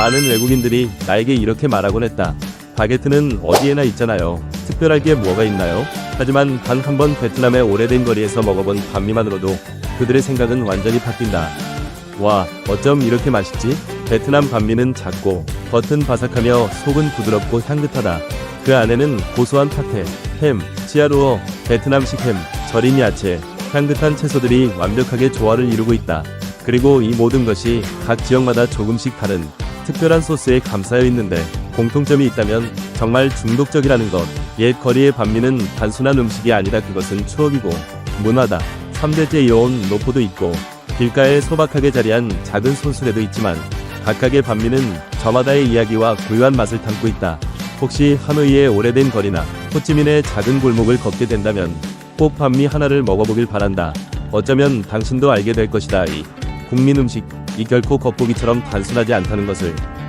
많은 외국인들이 나에게 이렇게 말하곤 했다. 바게트는 어디에나 있잖아요. 특별할 게 뭐가 있나요? 하지만 단 한 번 베트남의 오래된 거리에서 먹어본 반미만으로도 그들의 생각은 완전히 바뀐다. 와, 어쩜 이렇게 맛있지? 베트남 반미는 작고 겉은 바삭하며 속은 부드럽고 향긋하다. 그 안에는 고소한 파테, 햄, 치아루어, 베트남식 햄, 절인 야채, 향긋한 채소들이 완벽하게 조화를 이루고 있다. 그리고 이 모든 것이 각 지역마다 조금씩 다른 특별한 소스에 감싸여 있는데 공통점이 있다면 정말 중독적이라는 것. 옛 거리의 반미는 단순한 음식이 아니라 그것은 추억이고 문화다. 3대째 이어온 노포도 있고 길가에 소박하게 자리한 작은 손수레도 있지만 각각의 반미는 저마다의 이야기와 고유한 맛을 담고 있다. 혹시 하노이의 오래된 거리나 호치민의 작은 골목을 걷게 된다면 꼭 반미 하나를 먹어보길 바란다. 어쩌면 당신도 알게 될 것이다. 이 국민 음식, 이 결코 겉보기처럼 단순하지 않다는 것을